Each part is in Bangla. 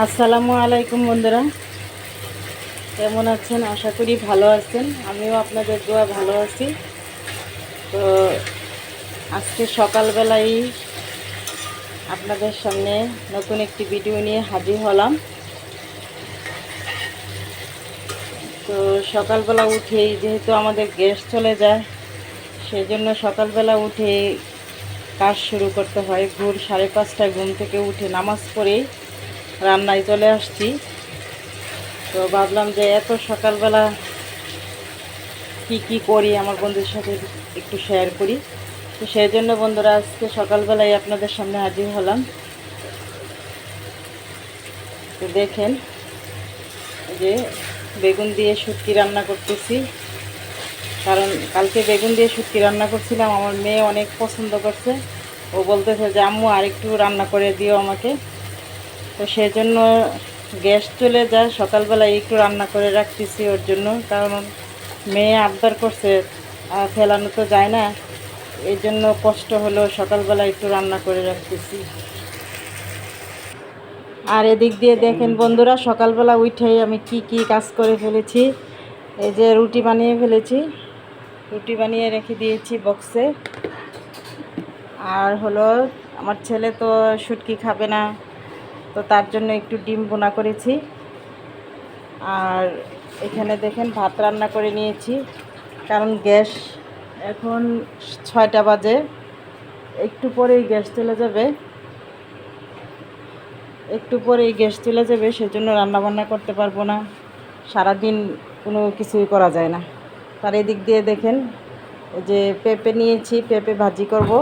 আসসালামু আলাইকুম বন্ধুরা। কেমন আছেন? আশা করি ভালো আছেন। আমিও আপনাদের দোয়া ভালো আছি। তো আজকে সকালবেলায় আপনাদের সামনে নতুন একটি ভিডিও নিয়ে হাজির হলাম। তো সকালবেলা উঠেই যেহেতু আমাদের গ্যাস চলে যায় সেই জন্য সকালবেলা উঠে কাজ শুরু করতে হয়। ভোর সাড়ে পাঁচটায় ঘুম থেকে উঠে নামাজ পড়েই রান্নায় চলে আসছি। তো ভাবলাম যে এত সকালবেলা কি কি করি, আমার বন্ধুদের সাথে একটু শেয়ার করি। তো সেই জন্য বন্ধুরা, আজকে সকালবেলায় আপনাদের সামনে হাজির হলাম। তো দেখেন যে বেগুন দিয়ে শুটকি রান্না করতেছি। কারণ কালকে বেগুন দিয়ে শুটকি রান্না করছিলাম, আমার মেয়ে অনেক পছন্দ করছে। ও বলতেছে যে, আম্মু, আরেকটু রান্না করে দিও আমাকে। তো সেজন্য গ্যাস চলে যায়। সকালবেলায় একটু রান্না করে রাখতেছি ওর জন্য। কারণ মেয়ে আবদার করছে, আর ফেলানো তো যায় না। এই জন্য কষ্ট হলো সকালবেলা একটু রান্না করে রাখতেছি। আর এদিক দিয়ে দেখেন বন্ধুরা, সকালবেলা উঠেই আমি কি কি কাজ করে ফেলেছি। এই যে রুটি বানিয়ে ফেলেছি। রুটি বানিয়ে রেখে দিয়েছি বক্সে। আর হলো, আমার ছেলে তো শুটকি খাবে না। তো তার জন্য একটু ডিম বোনা করেছি। আর এখানে দেখেন ভাত রান্না করে নিয়েছি, কারণ গ্যাস এখন ছয়টা বাজে। একটু পরেই গ্যাস চলে যাবে। একটু পরেই গ্যাস চলে যাবে, সেজন্য রান্নাবান্না করতে পারব না। সারাদিন কোনো কিছুই করা যায় না। তার এদিক দিয়ে দেখেন যে পেঁপে নিয়েছি, পেঁপে ভাজি করব।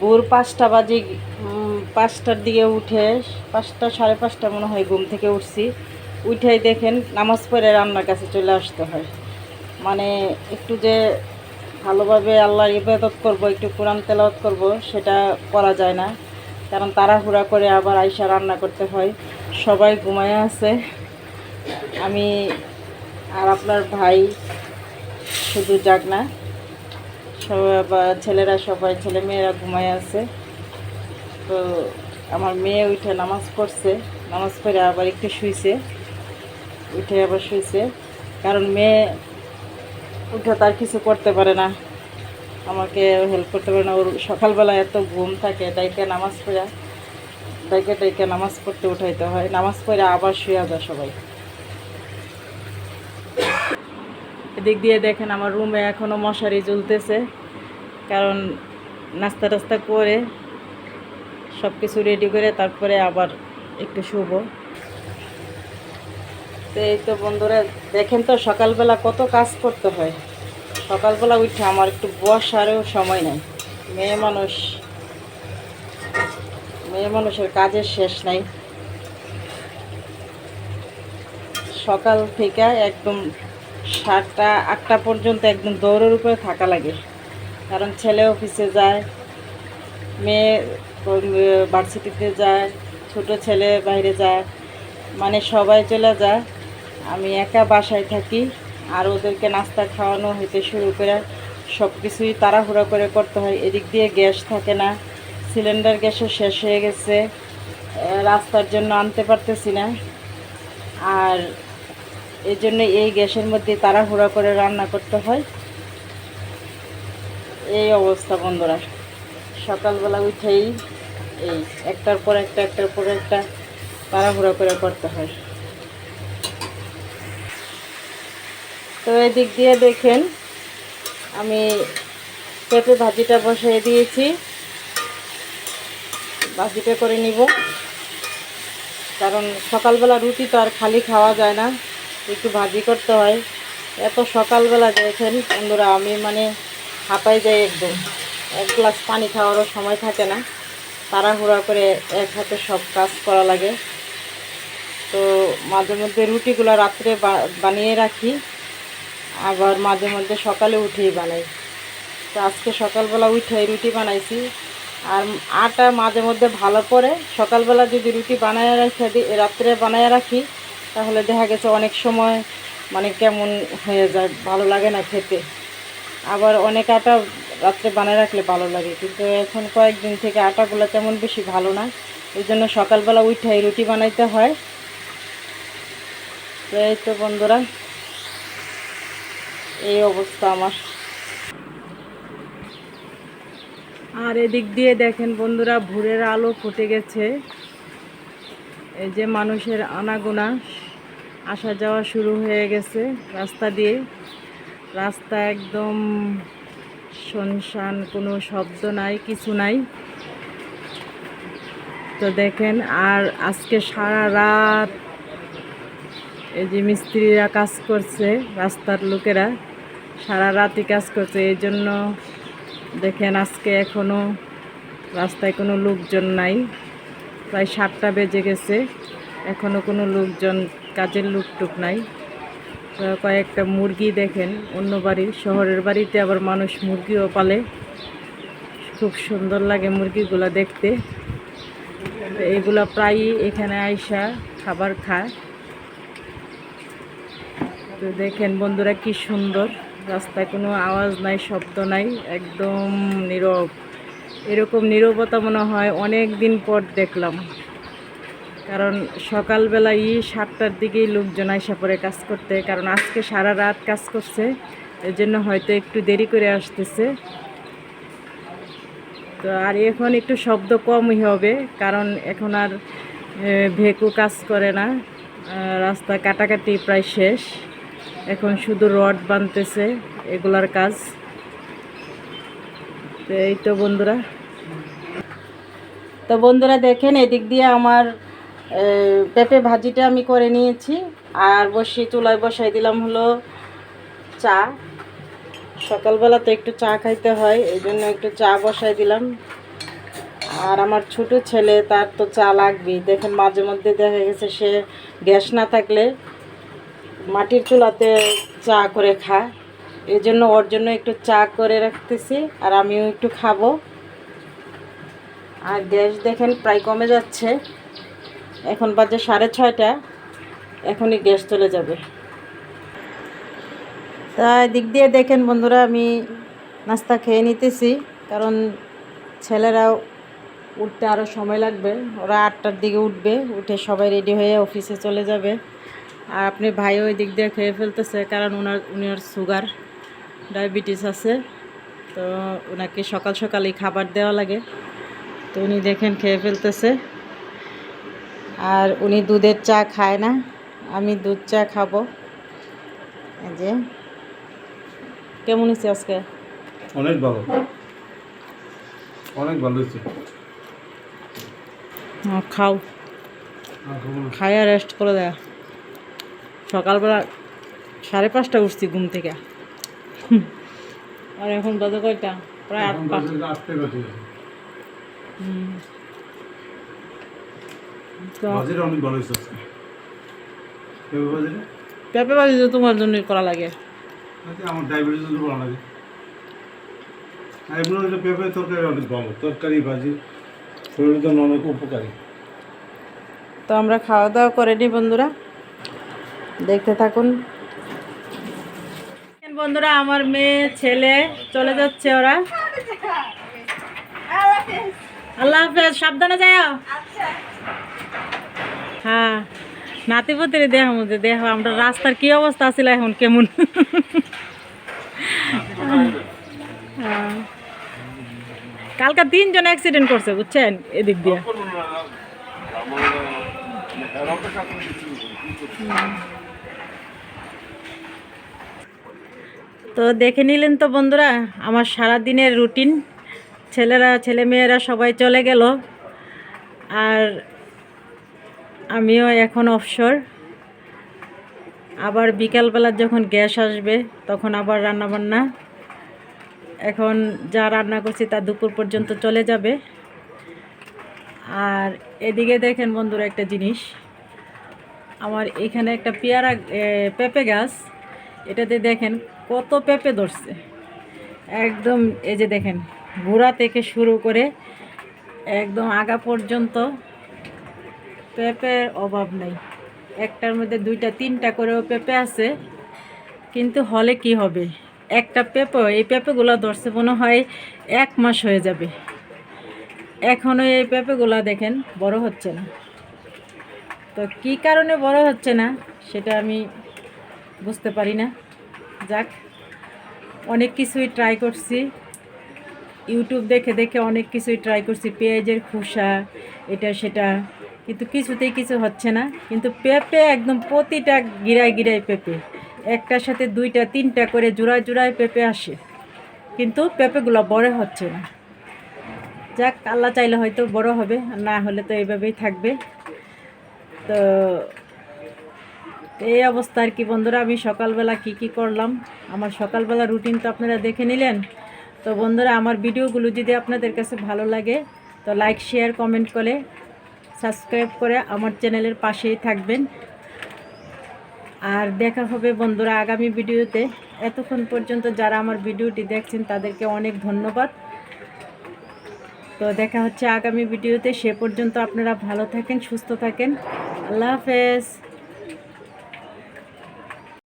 ভোর পাঁচটা বাজে পাঁচটার দিকে উঠে, পাঁচটা, সাড়ে পাঁচটা মনে হয় ঘুম থেকে উঠছি। উঠেই দেখেন নামাজ পড়ে রান্নার কাছে চলে আসতে হয়। মানে একটু যে ভালোভাবে আল্লাহর ইবাদত করব, একটু কোরআন তেলাওত করব, সেটা করা যায় না। কারণ তাড়াহুড়া করে আবার আইসা রান্না করতে হয়। সবাই ঘুমায় আছে। আমি আর আপনার ভাই শুধু যাক না সবাই ছেলেরা সবাই ছেলে মেয়েরা ঘুমায় আছে। তো আমার মেয়ে উঠে নামাজ পড়ছে, নামাজ পড়ে আবার একটু শুইছে, উঠে আবার শুইছে। কারণ মেয়ে উঠে তার কিছু করতে পারে না, আমাকে হেল্প করতে পারে না। ওর সকালবেলা এত ঘুম থাকে, ডাইকে নামাজ পড়া, ডাইকে ডাইকে নামাজ পড়তে উঠাইতে হয়। নামাজ পড়ে আবার শুয়ে যায় সবাই। এদিক দিয়ে দেখেন আমার রুমে এখনও মশারি জ্বলতেছে, কারণ নাস্তা টাস্তা করে সব কিছু রেডি করে তারপরে আবার একটু শুভ তো এই তো বন্ধুরা, দেখেন তো সকালবেলা কত কাজ করতে হয়। সকালবেলা উঠে আমার একটু বসারও সময় নেই। মেয়ে মানুষ, মেয়ে মানুষের কাজের শেষ নাই। সকাল থেকে একদম সাতটা, আটটা পর্যন্ত একদম দৌড়ের উপরে থাকা লাগে। কারণ ছেলে অফিসে যায় মেয়ে ভার্সিটিতে যায়, ছোট ছেলে বাইরে যায় মানে সবাই চলে যায়। আমি একা বাসায় থাকি, আর ওদেরকে নাস্তা খাওয়ানো হইতে শুরু করে সব কিছুই তাড়াহুড়া করে করতে হয়। এদিক দিয়ে গ্যাস থাকে না, সিলিন্ডার গ্যাসও শেষ হয়ে গেছে রাস্তার জন্য আনতে পারতেছি না। আর এই জন্য এই গ্যাসের মধ্যে তাড়াহুড়া করে রান্না করতে হয়। এই অবস্থা বন্ধুরা। সকালবেলা উঠেই এই একটার পর একটা, একটার পর একটা তাড়াহুড়া করে করতে হয়। তো এদিক দিয়ে দেখেন, আমি পেঁপে ভাজিটা বসিয়ে দিয়েছি। ভাজিটা করে নিব। কারণ সকালবেলা রুটি তো আর খালি খাওয়া যায় না, একটু ভাজি করতে হয়। এত সকালবেলা দেখেন, বন্ধুরা, আমি মানে হাঁপাই যাই একদম। এক গ্লাস পানি খাওয়ারও সময় থাকে না। তাড়াহুড়া করে এক হাতে সব কাজ করা লাগে। তো মাঝে মধ্যে রুটিগুলো রাত্রে বানিয়ে রাখি, আবার মাঝে মধ্যে সকালে উঠেই বানাই। তো আজকে সকালবেলা উঠে রুটি বানাইছি। আর আটা মাঝে মধ্যে ভালো করে সকালবেলা যদি রুটি বানায় রেখে দিই রাত্রে বানায় রাখি, তাহলে দেখা গেছে অনেক সময় মানে কেমন হয়ে যায়, ভালো লাগে না খেতে। আবার অনেক আটা রাত্রে বানায় রাখলে ভালো লাগে, কিন্তু এখন কয়েকদিন থেকে আটাগুলো তেমন বেশি ভালো না। এই জন্য সকালবেলা উঠাই রুটি বানাইতে হয়। তো এই তো বন্ধুরা, এই অবস্থা আমার। আর এদিক দিয়ে দেখেন বন্ধুরা, ভোরের আলো ফুটে গেছে। এই যে মানুষের আনাগোনা আসা যাওয়া শুরু হয়ে গেছে রাস্তা দিয়ে। রাস্তা একদম শুনশান, কোনো শব্দ নাই, কিছু নাই। তো দেখেন, আর আজকে সারা রাত এই যে মিস্ত্রিরা কাজ করছে, রাস্তার লোকেরা সারা রাতই কাজ করছে। এই জন্য দেখেন, আজকে এখনও রাস্তায় কোনো লোকজন নাই। প্রায় সাতটা বেজে গেছে, এখনও কোনো লোকজন, কাজের লোকটুক নাই। কয়েকটা মুরগি দেখেন, অন্য বাড়ির, শহরের বাড়িতে আবার মানুষ মুরগিও পালে। খুব সুন্দর লাগে মুরগিগুলো দেখতে। এগুলা প্রায়ই এখানে আইসা খাবার খায়। তো দেখেন বন্ধুরা কি সুন্দর, রাস্তায় কোনো আওয়াজ নাই, শব্দ নাই, একদম নীরব। এরকম নীরবতা মনে হয় অনেক দিন পর দেখলাম। কারণ সকালবেলায় সাতটার দিকেই লোকজন আইসা পরে কাজ করতে, কারণ আজকে সারা রাত কাজ করছে এর জন্য হয়তো একটু দেরি করে আসতেছে। তো আর এখন একটু শব্দ কমই হবে, কারণ এখন আর ভেকু কাজ করে না রাস্তা কাটাকাটি প্রায় শেষ। এখন শুধু রড বানতেছে এগুলার কাজ। তো এই তো বন্ধুরা। তো বন্ধুরা দেখেন, এদিক দিয়ে আমার পেঁপে ভাজিটা আমি করে নিয়েছি। আর বসিয়ে চুলায় বসাই দিলাম হলো চা। সকালবেলা তো একটু চা খাইতে হয়, এই জন্য একটু চা বসাই দিলাম। আর আমার ছোট ছেলে, তার তো চা লাগবেই। দেখেন মাঝে মধ্যে দেখা গেছে সে গ্যাস না থাকলে মাটির চুলাতে চা করে খায় এই জন্য ওর জন্য একটু চা করে রাখতেছি, আর আমিও একটু খাব। আর গ্যাস দেখেন প্রায় কমে যাচ্ছে। এখন বাজে সাড়ে ছয়টা। এখনই গ্যাস চলে যাবে। তা দিক দিয়ে দেখেন বন্ধুরা, আমি নাস্তা খেয়ে নিতেছি, কারণ ছেলেরাও উঠতে আরও সময় লাগবে। ওরা আটটার দিকে উঠবে, উঠে সবাই রেডি হয়ে অফিসে চলে যাবে। আর আপনি ভাই ওই দিক দিয়ে খেয়ে ফেলতেছে, কারণ ওনার উনার সুগার, ডায়াবেটিস আছে। তো ওনাকে সকাল সকালেই খাবার দেওয়া লাগে। তো উনি দেখেন খেয়ে ফেলতেছে। আর উনি দুধের চা খায় না আমি দুধ চা খাব। যে। কেমন হয়েছে আজকে? অনেক ভালো। অনেক ভালো হয়েছে। হ্যাঁ, খাও। আর খাইয়া রেস্ট করে দেয় সকালবেলা সাড়ে পাঁচটা উঠছি ঘুম থেকে। আর এখন বাজে কয়টা? প্রায় আটটা। হুম। তো অনেক ভালো হয়েছে পেঁপে বাজি তোমার জন্যই করা লাগে। আচ্ছা, আমার ডায়াবেটিস ভালো লাগে। আর পেঁপে তরকারি অনেক ভালো তরকারি ভাজি শরীরের জন্য অনেক উপকারী। তো আমরা খাওয়া দাওয়া করে নিই বন্ধুরা। দেখতে থাকুন। বন্ধুরা আমার মেয়ে ছেলে চলে যাচ্ছে ওরা। আল্লাহ হাফেজ সাবধানে যাও। হ্যাঁ। নাতিপতির দেহ মধ্যে দেহ আমরা রাস্তার কি অবস্থা ছিল এখন কেমন। হ্যাঁ। কালকা তিনজন অ্যাক্সিডেন্ট করছে, বুঝছেন? এদিক দিয়ে। তো দেখে নিলেন তো বন্ধুরা, আমার সারা দিনের রুটিন ছেলেরা ছেলে মেয়েরা সবাই চলে গেল। আর আমিও এখন অবসর আবার বিকালবেলা যখন গ্যাস আসবে, তখন আবার রান্না বান্না এখন যা রান্না করছি তা দুপুর পর্যন্ত চলে যাবে। আর এদিকে দেখেন বন্ধুরা একটা জিনিস। আমার এখানে একটা পেয়ারা পেঁপে গাছ। এটাতে দেখেন কত পেঁপে ধরছে। একদম এই যে দেখেন, গোড়া থেকে শুরু করে একদম আগা পর্যন্ত পেঁপের অভাব নেই। একটার মধ্যে দুইটা, তিনটা করেও পেঁপে আছে। কিন্তু হলে কি হবে? একটা পেঁপে, এই পেঁপেগুলো ধরছে মনে হয় এক মাস হয়ে যাবে। এখনও এই পেঁপেগুলা দেখেন, বড় হচ্ছে না। তো কি কারণে বড় হচ্ছে না, সেটা আমি বুঝতে পারি না। যাক, অনেক কিছুই ট্রাই করছি। ইউটিউব দেখে দেখে অনেক কিছুই ট্রাই করছি। পেঁয়াজের খোসা, এটা সেটা। কিন্তু কিছুতেই কিছু হচ্ছে না। কিন্তু পেঁপে একদম প্রতিটা গিরায় গিরায় পেঁপে। একটার সাথে দুইটা, তিনটা করে জোড়ায় জোড়ায় পেঁপে আসে। কিন্তু পেঁপেগুলো বড় হচ্ছে না। যাক, আল্লাহ চাইলে হয়তো বড় হবে না হলে তো এইভাবেই থাকবে। তো এই অবস্থা আর কি বন্ধুরা, আমি সকালবেলা কি কি করলাম? আমার সকালবেলা রুটিন তো আপনারা দেখে নিলেন। তো বন্ধুরা, আমার ভিডিওগুলো যদি আপনাদের কাছে ভালো লাগে, তো লাইক শেয়ার কমেন্ট করে সাবস্ক্রাইব করে আমার চ্যানেলের পাশেই থাকবেন। আর দেখা হবে বন্ধুরা আগামী ভিডিওতে। এতক্ষণ পর্যন্ত যারা আমার ভিডিওটি দেখছেন, তাদেরকে অনেক ধন্যবাদ। তো দেখা হচ্ছে আগামী ভিডিওতে। সে পর্যন্ত আপনারা ভালো থাকেন, সুস্থ থাকেন। আল্লাহ হাফেজ।